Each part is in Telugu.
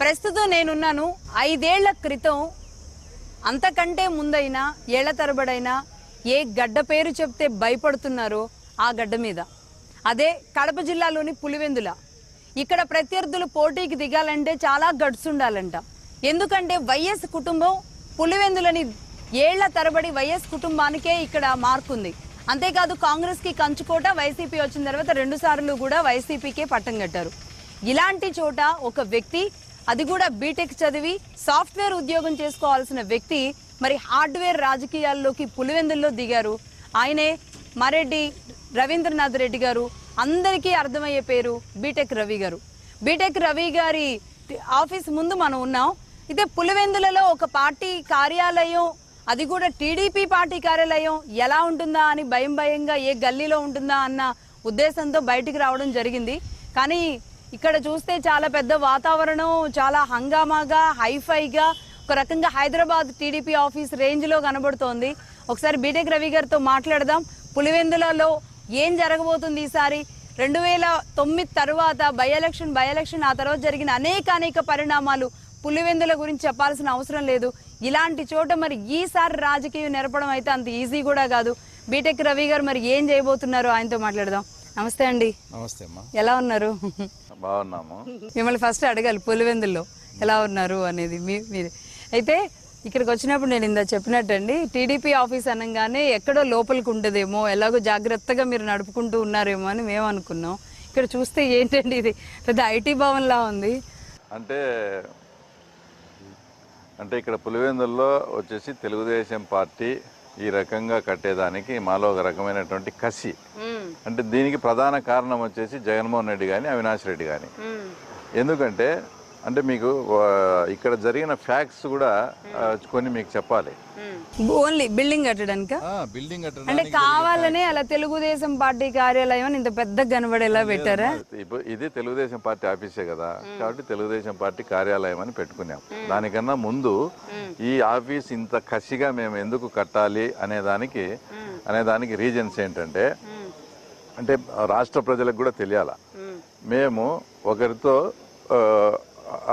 ప్రస్తుతం నేనున్నాను. ఐదేళ్ళ క్రితం అంతకంటే ముందైనా ఏళ్ళ తరబడైనా ఏ గడ్డ పేరు చెప్తే భయపడుతున్నారో ఆ గడ్డ మీద. అదే కడప జిల్లాలోని పులివెందుల. ఇక్కడ ప్రత్యర్థులు పోటీకి దిగాలంటే చాలా గడ్స్ ఉండాలంట. ఎందుకంటే వైఎస్ కుటుంబం పులివెందులని ఏళ్ళ తరబడి వైఎస్ కుటుంబానికే ఇక్కడ మార్కుంది. అంతేకాదు కాంగ్రెస్కి కంచుకోట వైసీపీ వచ్చిన తర్వాత రెండు సార్లు కూడా వైసీపీకే పట్టం కట్టారు. ఇలాంటి చోట ఒక వ్యక్తి అది కూడా బీటెక్ చదివి సాఫ్ట్వేర్ ఉద్యోగం చేసుకోవాల్సిన వ్యక్తి మరి హార్డ్వేర్ రాజకీయాల్లోకి పులివెందుల్లో దిగారు. ఆయనే మరెడ్డి రవీంద్రనాథ్ రెడ్డి గారు. అందరికీ అర్థమయ్యే పేరు బీటెక్ రవి గారు. బీటెక్ రవి గారి ఆఫీస్ ముందు మనం ఉన్నాం. అయితే పులివెందులలో ఒక పార్టీ కార్యాలయం అది కూడా టీడీపీ పార్టీ కార్యాలయం ఎలా ఉంటుందా అని భయం భయంగా ఏ గల్లీలో ఉంటుందా అన్న ఉద్దేశంతో బయటికి రావడం జరిగింది. కానీ ఇక్కడ చూస్తే చాలా పెద్ద వాతావరణం చాలా హంగామాగా హైఫైగా ఒక రకంగా హైదరాబాద్ టీడీపీ ఆఫీస్ రేంజ్లో కనబడుతోంది. ఒకసారి బీటెక్ రవి గారితో మాట్లాడదాం. పులివెందులలో ఏం జరగబోతుంది ఈసారి? రెండు వేల తొమ్మిది తర్వాత బై ఎలక్షన్ బై ఎలక్షన్ ఆ తర్వాత జరిగిన అనేక అనేక పరిణామాలు పులివెందుల గురించి చెప్పాల్సిన అవసరం లేదు. ఇలాంటి చోట మరి ఈసారి రాజకీయం నెరపడం అయితే అంత ఈజీ కూడా కాదు. బీటెక్ రవి గారు మరి ఏం చేయబోతున్నారో ఆయనతో మాట్లాడదాం. నమస్తే అండి. నమస్తే అమ్మా. ఎలా ఉన్నారు? బాగున్నాము. మిమ్మల్ని ఫస్ట్ అడగాలి పులివెందుల్లో ఎలా ఉన్నారు అనేది మీ మీరు. అయితే ఇక్కడికి వచ్చినప్పుడు నేను ఇందా చెప్పినట్టండి టీడీపీ ఆఫీస్ అనగానే ఎక్కడో లోపలికి ఉండదేమో ఎలాగో జాగ్రత్తగా మీరు నడుపుకుంటూ ఉన్నారేమో అని మేము అనుకున్నాం. ఇక్కడ చూస్తే ఏంటండి ఇది? పెద్ద ఐటీ భవన్లా ఉంది. అంటే అంటే ఇక్కడ పులివెందుల్లో వచ్చేసి తెలుగుదేశం పార్టీ ఈ రకంగా కట్టేదానికి మాలో ఒక రకమైనటువంటి కసి. అంటే దీనికి ప్రధాన కారణం వచ్చేసి జగన్మోహన్ రెడ్డి కానీ అవినాష్ రెడ్డి కానీ ఎందుకంటే అంటే మీకు ఇక్కడ జరిగిన ఫ్యాక్ట్స్ కూడా కొన్ని మీకు చెప్పాలి. Only building కట్టడానిక? బిల్డింగ్ అంటే కావాలనే అలా తెలుగుదేశం పార్టీ కార్యాలయం అని ఇంత పెద్ద కనబడేలా పెట్టారా? ఇప్పుడు ఇది తెలుగుదేశం పార్టీ ఆఫీసే కదా. కాబట్టి తెలుగుదేశం పార్టీ కార్యాలయం అని పెట్టుకున్నాం. దానికన్నా ముందు ఈ ఆఫీస్ ఇంత కసిగా మేము ఎందుకు కట్టాలి అనే దానికి అనే దానికి రీజన్స్ ఏంటంటే అంటే రాష్ట్ర ప్రజలకు కూడా తెలియాల? మేము. ఒకరితో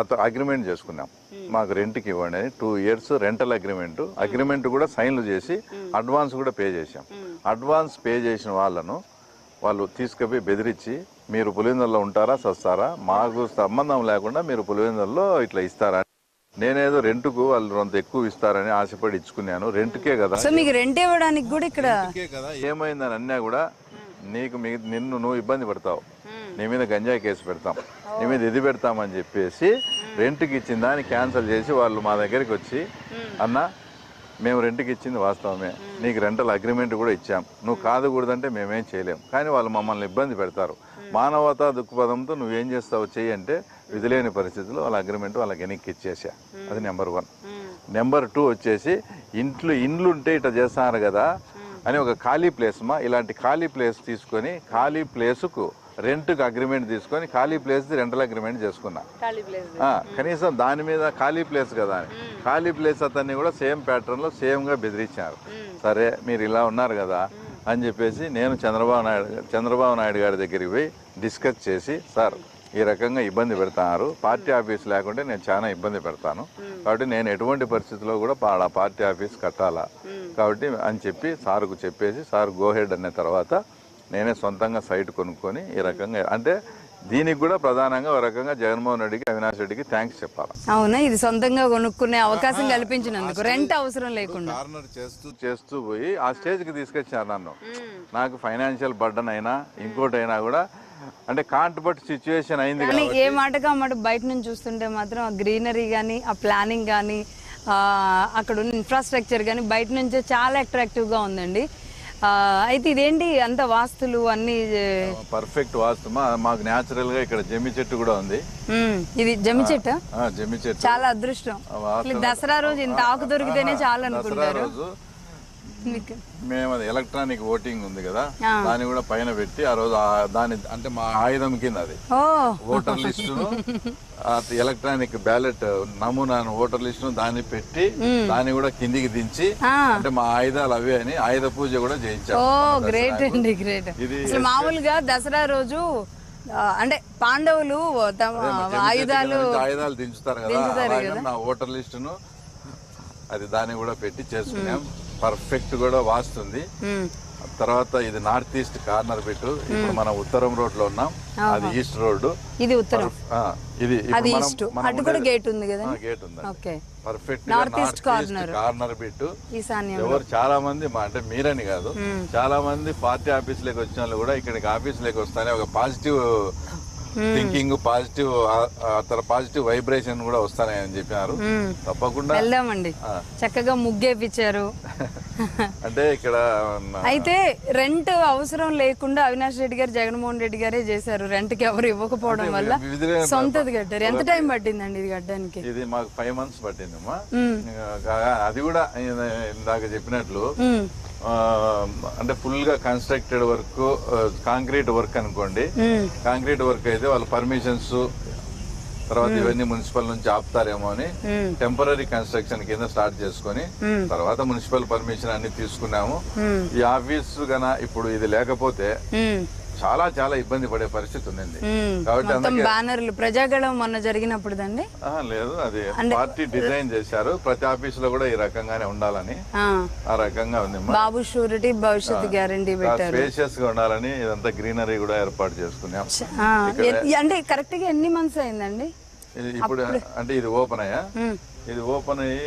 అత అగ్రిమెంట్ చేసుకున్నాం. మాకు రెంట్కి ఇవ్వండి అని two years rental agreement. Agreement కూడా సైన్లు చేసి అడ్వాన్స్ కూడా పే చేసాం అడ్వాన్స్ పే చేసిన వాళ్ళను వాళ్ళు తీసుకుపోయి బెదిరించి మీరు పులివెందుల్లో ఉంటారా సస్తారా? మాకు సంబంధం లేకుండా మీరు పులివెందుల్లో ఇట్లా ఇస్తారా? నేనేదో రెంట్కు వాళ్ళు కొంత ఎక్కువ ఇస్తారని ఆశపడి ఇచ్చుకున్నాను. రెంట్కే కదా. సో మీకు రెంట్ ఇవ్వడానికి కూడా ఇక్కడ కదా. ఏమైందని అన్నా కూడా నీకు మీ నిన్ను నువ్వు ఇబ్బంది పడతావు. నీ మీద గంజాయి కేసు పెడతాం. నీ మీద ఇది పెడతామని చెప్పేసి రెంట్కి ఇచ్చిన దాన్ని క్యాన్సిల్ చేసి వాళ్ళు మా దగ్గరికి వచ్చి అన్న మేము రెంట్కి ఇచ్చింది వాస్తవమే. నీకు రెంటల్ అగ్రిమెంట్ కూడా ఇచ్చాం. నువ్వు కాదకూడదంటే మేమేం చేయలేం. కానీ వాళ్ళు మమ్మల్ని ఇబ్బంది పెడతారు. మానవతా దృక్పథంతో నువ్వేం చేస్తావు చెయ్యి అంటే విధులేని పరిస్థితుల్లో వాళ్ళ అగ్రిమెంట్ వాళ్ళకి వెనక్కి ఇచ్చేసా. అది నెంబర్ వన్. నెంబర్ టూ వచ్చేసి ఇంట్లో ఇండ్లు ఉంటే ఇట్లా చేస్తున్నారు కదా అని ఒక ఖాళీ ప్లేస్ మా ఇలాంటి ఖాళీ ప్లేస్ తీసుకొని ఖాళీ ప్లేస్కు రెంట్కి అగ్రిమెంట్ తీసుకొని ఖాళీ ప్లేస్ రెంటల్ అగ్రిమెంట్ చేసుకున్నా. కనీసం దాని మీద ఖాళీ ప్లేస్ కదా అని. ఖాళీ ప్లేస్ అతన్ని కూడా సేమ్ ప్యాటర్న్లో సేమ్గా బెదిరించారు. సరే మీరు ఇలా ఉన్నారు కదా అని చెప్పేసి నేను చంద్రబాబు నాయుడు చంద్రబాబు నాయుడు గారి దగ్గరికి పోయి డిస్కస్ చేసి సార్ ఈ రకంగా ఇబ్బంది పెడతారు పార్టీ ఆఫీస్ లేకుంటే నేను చాలా ఇబ్బంది పెడతాను. కాబట్టి నేను ఎటువంటి పరిస్థితిలో కూడా పార్టీ ఆఫీస్ కట్టాలా? కాబట్టి అని చెప్పి సార్కు చెప్పేసి సార్ గోహెడ్ అనే తర్వాత నేనే సొంతంగా సైట్ కొనుక్కొని ఈ రకంగా అంటే దీనికి కూడా ప్రధానంగా ఒక రకంగా జగన్మోహన్ రెడ్డికి అవినాష్ రెడ్డికి థ్యాంక్స్ చెప్పాలి? అవునా ఇది సొంతంగా కొనుక్కునే అవకాశం కల్పించినందుకు రెంట్ అవసరం లేకుండా. కార్నర్ చేస్తూ చేస్తూ పోయి ఆ స్టేజ్కి తీసుకొచ్చారు నన్ను. నాకు ఫైనాన్షియల్ బర్డన్ అయినా ఇంకోటి అయినా కూడా అంటే కాంట్ బట్ సిచ్యువేషన్ అయింది కానీ ఏ మాటగా మాట బయట నుంచి చూస్తుంటే మాత్రం ఆ గ్రీనరీ కానీ ఆ ప్లానింగ్ కానీ అక్కడ ఉన్న ఇన్ఫ్రాస్ట్రక్చర్ కానీ బయట నుంచే చాలా అట్రాక్టివ్గా ఉందండి. ఆ, అయితే ఇదేంటి అంత వాస్తులు అన్ని పర్ఫెక్ట్ వాస్తు. మాకు న్యాచురల్గా ఇక్కడ జమ్మి చెట్టు కూడా ఉంది. ఇది జమ్మి చెట్ట? జమ్మి చెట్టు. చాలా అదృష్టం. దసరా రోజు ఇంత ఆకు దొరికితేనే చాలా అనుకుంటారు మేము అది ఎలక్ట్రానిక్ ఓటింగ్ ఉంది కదా. దాన్ని కూడా పైన పెట్టి ఆ రోజు దాని అంటే మా ఆయుధం కింద అది. ఓటర్ లిస్టును ఎలక్ట్రానిక్ బ్యాలెట్ నమూనాను ఓటర్ లిస్టును దాన్ని పెట్టి దాన్ని కూడా కిందికి దించి. అంటే మా ఆయుధాలు అవే అని ఆయుధ పూజ కూడా చేయించాం మామూలుగా దసరా రోజు అంటే పాండవులు ఆయుధాలు ఆయుధాలు దించుతారు కదా నా ఓటర్ లిస్టును అది దాన్ని కూడా పెట్టి చేసుకున్నాం. పర్ఫెక్ట్ కూడా వాస్తుంది. తర్వాత ఇది నార్త్ ఈస్ట్ కార్నర్ పెట్టు. ఇప్పుడు మనం ఉత్తరం రోడ్లో ఉన్నాం అది ఈస్ట్ రోడ్ ఇది ఉత్తరం. ఇది ఈస్ట్. గేట్ ఉంది కదా? గేట్ ఉంది okay. Perfect east corner. Corner పెట్టు. ఈశాన్యం ఎవరు చాలా మంది మా అంటే మీరని కాదు. చాలా మంది పార్టీ ఆఫీస్ లేకి వచ్చిన వాళ్ళు కూడా ఇక్కడికి ఆఫీస్ లేకి వస్తానే ఒక positive thinking positive positive vibration కూడా వస్తాయని చెప్పినారు. తప్పకుండా వెళ్దామండి. చక్కగా ముగ్గేపించారు అంటే ఇక్కడ అయితే రెంట్ అవసరం లేకుండా అవినాష్ రెడ్డి గారు జగన్మోహన్ రెడ్డి గారే చేశారు. రెంట్కి ఎవరు ఇవ్వకపోవడం వల్ల సొంతది కట్టారు. ఎంత టైం పట్టిందండి ఇది కట్టడానికి? ఇది మాకు ఫైవ్ మంత్స్ పట్టిందమ్మా. మ్మ్. ఇంకా అది కూడా ఇంద- ఇందాక చెప్పినట్లు అంటే ఫుల్గా కన్స్ట్రక్టెడ్ వర్క్ కాంక్రీట్ వర్క్ అనుకోండి. కాంక్రీట్ వర్క్ అయితే వాళ్ళ పర్మిషన్స్ తర్వాత ఇవన్నీ మున్సిపల్ నుంచి ఆపుతారేమో అని టెంపరీ కన్స్ట్రక్షన్ కింద స్టార్ట్ చేసుకొని తర్వాత మున్సిపల్ పర్మిషన్ అన్ని తీసుకున్నాము. ఈ ఆఫీస్ గన ఇప్పుడు ఇది లేకపోతే చాలా చాలా ఇబ్బంది పడే పరిస్థితి ఉంది ఉమ్. కాబట్టి బ్యానర్లు ప్రజాగళం మొన్న జరిగినప్పుడు లేదు అది పార్టీ డిజైన్ చేశారు. ప్రతి ఆఫీస్లో కూడా ఈ రకంగానే ఉండాలని ఆ, రకంగా ఉంది. బాబు షూరిటీ భవిష్యత్ గ్యారంటీ పెట్టారు. స్పేషియస్గా ఉండాలని ఇదంతా గ్రీనరీ కూడా ఏర్పాటు చేసుకున్నాం. అంటే కరెక్ట్గా ఎన్ని మంత్స్ అయిందండి? ఇప్పుడు అంటే ఇది ఓపెన్ అయ్యా? ఇది ఓపెన్ అయ్యి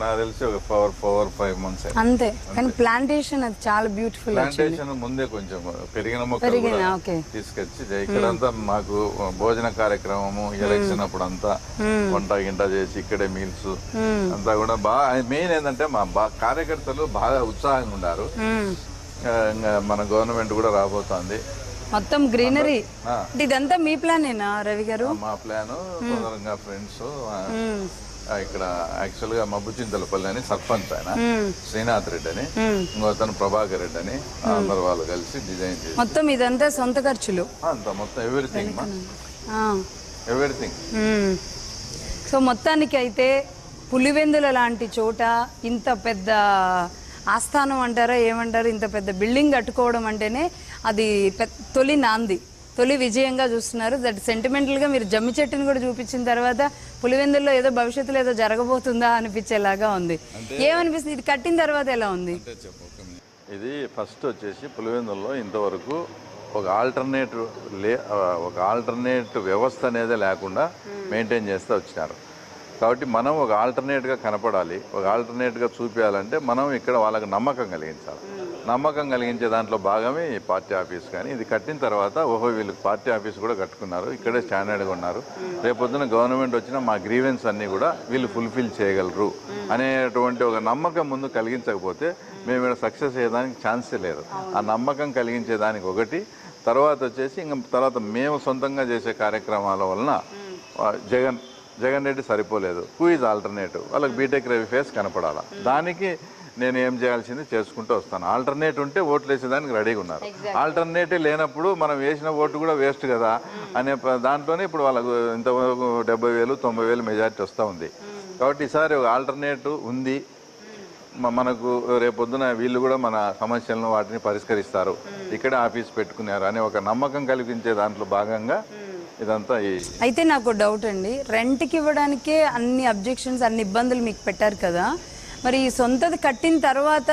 నాకు తెలిసి ఒక ఫోర్ ఫోర్ ఫైవ్ మంత్స్ అంతే. కానీ ప్లాంటేషన్ అది చాలా బ్యూటిఫుల్ ప్లాంటేషన్ ముందే కొంచెం పెరిగిన మొక్కలు తీసుకొచ్చి ఇక్కడంతా మాకు భోజన కార్యక్రమము ఎలక్షన్ అప్పుడు అంతా వంట గింట చేసి ఇక్కడే మీల్స్ అంతా కూడా బాగా మెయిన్ ఏంటంటే మా బా కార్యకర్తలు బాగా ఉత్సాహంగా ఉన్నారు మన గవర్నమెంట్ కూడా రాబోతోంది. మొత్తం గ్రీనరీ ఇదంతా మీ ప్లానేనా రవి గారు? మా ప్లాన్ ఫ్రెండ్స్ ఇక్కడ యాక్చువల్గా మబ్బుచింతలపల్లి అని సర్పంచ్ ఆయన శ్రీనాథ్ రెడ్డి అని ఉమ్. ఇంకోతను ప్రభాకర్ రెడ్డి అని అందరు వాళ్ళు కలిసి డిజైన్ చేసి మొత్తం ఇదంతా సొంత ఖర్చులు. అంత మొత్తం ఎవ్రీథింగ్ ఆ, ఎవ్రీథింగ్. సో మొత్తానికి అయితే పులివెందుల లాంటి చోట ఇంత పెద్ద ఆస్థానం అంటారా ఏమంటారు ఇంత పెద్ద బిల్డింగ్ కట్టుకోవడం అంటేనే అది తొలి నాంది. తొలి విజయంగా చూస్తున్నారు. దట్ సెంటిమెంటల్గా మీరు జమ్మి చెట్టుని కూడా చూపించిన తర్వాత పులివెందుల్లో ఏదో భవిష్యత్తులో ఏదో జరగబోతుందా అనిపించేలాగా ఉంది. ఏమనిపిస్తుంది? ఇది కట్టిన తర్వాత ఎలా ఉంది? ఇది ఫస్ట్ వచ్చేసి పులివెందుల్లో ఇంతవరకు ఒక ఆల్టర్నేటివ్ లే ఒక ఆల్టర్నేట్ వ్యవస్థ అనేది లేకుండా మెయింటైన్ చేస్తూ వచ్చినారు. కాబట్టి మనం ఒక ఆల్టర్నేట్గా కనపడాలి ఒక ఆల్టర్నేట్గా చూపించాలంటే మనం ఇక్కడ వాళ్ళకి నమ్మకం కలిగించాలి. నమ్మకం కలిగించే దాంట్లో భాగమే ఈ పార్టీ ఆఫీస్ కానీ. ఇది కట్టిన తర్వాత ఓహో వీళ్ళు పార్టీ ఆఫీస్ కూడా కట్టుకున్నారు. ఇక్కడే స్టాండర్డ్గా ఉన్నారు. రేపొద్దున గవర్నమెంట్ వచ్చిన మా గ్రీవెన్స్ అన్నీ కూడా వీళ్ళు ఫుల్ఫిల్ చేయగలరు అనేటువంటి ఒక నమ్మకం ముందు కలిగించకపోతే మేము ఇక్కడ సక్సెస్ అయ్యేదానికి ఛాన్సే లేదు. ఆ నమ్మకం కలిగించే దానికి ఒకటి. తర్వాత వచ్చేసి ఇంకా తర్వాత మేము సొంతంగా చేసే కార్యక్రమాల వలన జగన్ జగన్ రెడ్డి సరిపోలేదు. Who is alternative? వాళ్ళకి బీటెక్ రవి ఫేస్ కనపడాలా? దానికి నేను ఏం చేయాల్సింది చేసుకుంటూ వస్తాను. ఆల్టర్నేట్ ఉంటే ఓట్లు వేసేదానికి రెడీగా ఉన్నారు. ఆల్టర్నేటివ్ లేనప్పుడు మనం వేసిన ఓటు కూడా వేస్ట్ కదా అనే ప- దాంట్లోనే ఇప్పుడు వాళ్ళకు ఇంతవరకు డెబ్బై వేలు తొంభై వేలు మెజారిటీ వస్తూ ఉంది. కాబట్టి ఈసారి ఒక ఆల్టర్నేటివ్ ఉంది. మనకు రేపొద్దున వీళ్ళు కూడా మన సమస్యలను వాటిని పరిష్కరిస్తారు. ఇక్కడే ఆఫీస్ పెట్టుకున్నారు అనే ఒక నమ్మకం కలిగించే దాంట్లో భాగంగా ఇదంతా ఈ అయితే నాకు డౌట్ అండి. రెంట్కి ఇవ్వడానికే అన్ని అబ్జెక్షన్స్ అన్ని ఇబ్బందులు మీకు పెట్టారు కదా? మరి ఈ సొంతది కట్టిన తర్వాత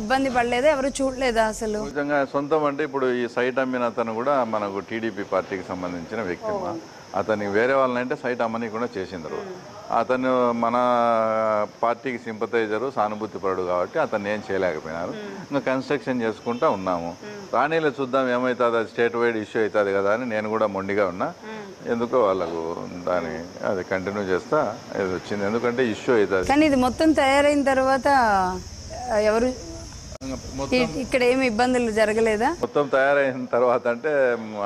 ఇబ్బంది పడలేదా? ఎవరు చూడలేదా అసలు? నిజంగా సొంతం అంటే ఇప్పుడు ఈ సైట్ అమ్మిన అతను కూడా మనకు టీడీపీ పార్టీకి సంబంధించిన వ్యక్తి. అతనికి వేరే వాళ్ళనంటే సైట్ అమ్మనీయకుండా చేసిండ్రు అతను మన పార్టీకి సింపతైజరు సానుభూతి పరుడు కాబట్టి అతన్ని ఏం చేయలేకపోయినారు. ఇంకా కన్స్ట్రక్షన్ చేసుకుంటా ఉన్నాము. రాణిలో చూద్దాం ఏమవుతుంది అది స్టేట్ వైడ్ ఇష్యూ అవుతుంది కదా అని నేను కూడా మొండిగా ఉన్నా. ఎందుకో వాళ్ళకు దాని అది కంటిన్యూ చేస్తా ఇది వచ్చింది. ఎందుకంటే ఇష్యూ అవుతుంది. కానీ ఇది మొత్తం తయారైన తర్వాత ఎవరు? ఇక్కడ ఏమి ఇబ్బందులు జరగలేదా? మొత్తం తయారైన తర్వాత అంటే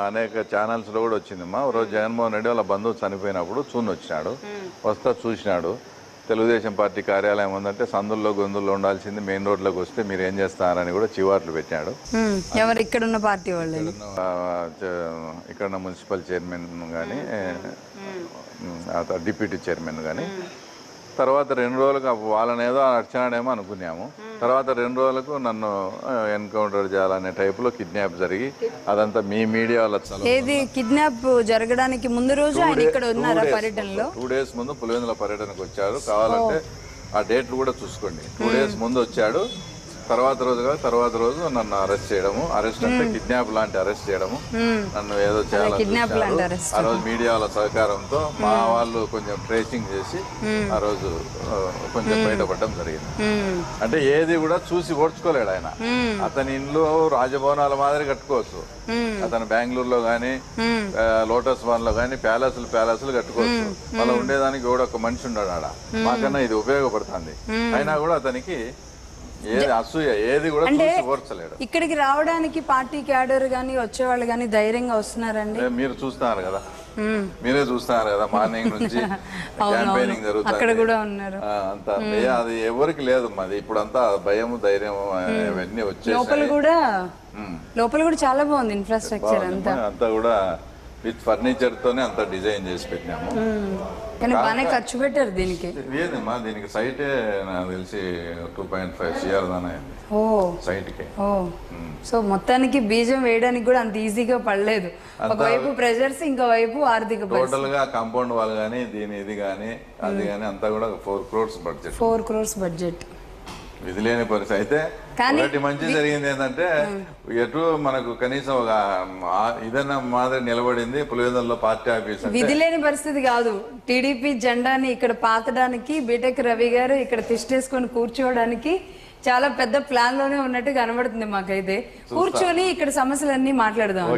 అనేక ఛానల్స్లో కూడా వచ్చిందమ్మా ఓ రోజు జగన్మోహన్ రెడ్డి వాళ్ళ బంధువు చనిపోయినప్పుడు చూని వచ్చినాడు వస్తా చూసినాడు. తెలుగుదేశం పార్టీ కార్యాలయం ఉందంటే సందుల్లో గొంతుల్లో ఉండాల్సింది మెయిన్ రోడ్లోకి వస్తే మీరు ఏం చేస్తారని కూడా చివాట్లు పెట్టాడు. ఎవరు? ఇక్కడ ఉన్న పార్టీ వాళ్ళు ఇక్కడ మున్సిపల్ చైర్మన్ కానీ డిప్యూటీ చైర్మన్ కానీ తర్వాత రెండు రోజులకు వాళ్ళని ఏదో నడిచినాడేమో అనుకున్నాము. తర్వాత రెండు రోజులకు నన్ను ఎన్కౌంటర్ చేయాలనే టైపులో కిడ్నాప్ జరిగి అదంతా మీ మీడియా ఏది కిడ్నాప్ జరగడానికి ముందు రోజు ఆయన ఇక్కడ ఉన్నారా పర్యటనలో? టూ డేస్ ముందు పులివెందుల పర్యటనకు వచ్చారు. కావాలంటే ఆ డేట్లు కూడా చూసుకోండి. టూ డేస్ ముందు వచ్చాడు. తర్వాత రోజు కాదు తర్వాత రోజు నన్ను అరెస్ట్ చేయడము. అరెస్ట్ అంటే కిడ్నాప్ లాంటి అరెస్ట్ చేయడము. నన్ను ఏదో చేయాలని. ఆ రోజు మీడియా వాళ్ళ సహకారంతో మా వాళ్ళు కొంచెం ట్రేసింగ్ చేసి ఆ రోజు కొంచెం బయటపడడం జరిగింది. అంటే ఏది కూడా చూసి ఓడ్చుకోలేడు ఆయన. అతని ఇంట్లో రాజభవనాల మాదిరి కట్టుకోవచ్చు. అతను బెంగళూరులో కానీ లోటస్ వన్లో కానీ ప్యాలెస్లు ప్యాలెస్లు కట్టుకోవచ్చు. మళ్ళీ ఉండేదానికి కూడా ఒక మనిషి ఉన్నాడు ఆడ. మాకన్నా ఇది ఉపయోగపడుతుంది. అయినా కూడా అతనికి ఇక్కడికి రావడానికి పార్టీ క్యాడర్ గాని వచ్చేవాళ్ళు గాని ధైర్యంగా వస్తున్నారండి? మీరు చూస్తున్నారు కదా. మీరే చూస్తున్నారు కదా మార్నింగ్ నుంచి క్యాంపెయినింగ్ అక్కడ జరుగుతుంది కూడా ఉన్నారు. అంత. భయ- అది ఎవరికి లేదు మాది. ఇప్పుడు అంతా భయము ధైర్యం ఇవన్నీ వచ్చేసి లోపల కూడా. లోపల కూడా చాలా బాగుంది ఇన్ఫ్రాస్ట్రక్చర్ అంతా. అంతా కూడా విత్ ఫర్నిచర్ తోనే అంతా డిజైన్ చేసి పెట్టినాము. కానీ బాగానే ఖర్చు పెట్టారు దీనికి. లేదమ్మా దీనికి సైటే నాకు తెలిసి టూ పాయింట్ ఫైవ్ సిఆర్ దానే ఓ. సైట్కి ఓ సో మొత్తానికి బీజం వేయడానికి కూడా అంత ఈజీగా పడలేదు. ఒకవైపు ప్రెజర్స్ ఇంకోవైపు ఆర్థిక టోటల్గా కాంపౌండ్ వాల్ గానీ దీని ఇది గానీ అది గానీ అంతా కూడా four crores budget. Four crores budget. విధి లేని పరిస్థితి. అయితే ఒకటి మంచి జరిగింది ఏంటంటే ఎటు మనకు కనీసం ఒక ఇదన్నా మాదిరి నిలబడింది పులివెందులలో పార్టీ ఆఫీస్ అంటే. విధి లేని పరిస్థితి కాదు. టీడీపీ జెండాని ఇక్కడ పాతడానికి బీటెక్ రవి గారు ఇక్కడ తిష్టేసుకొని కూర్చోవడానికి చాలా పెద్ద ప్లాన్లోనే ఉన్నట్టు కనబడుతుంది మాకైతే. కూర్చొని ఇక్కడ సమస్యలన్నీ మాట్లాడదాం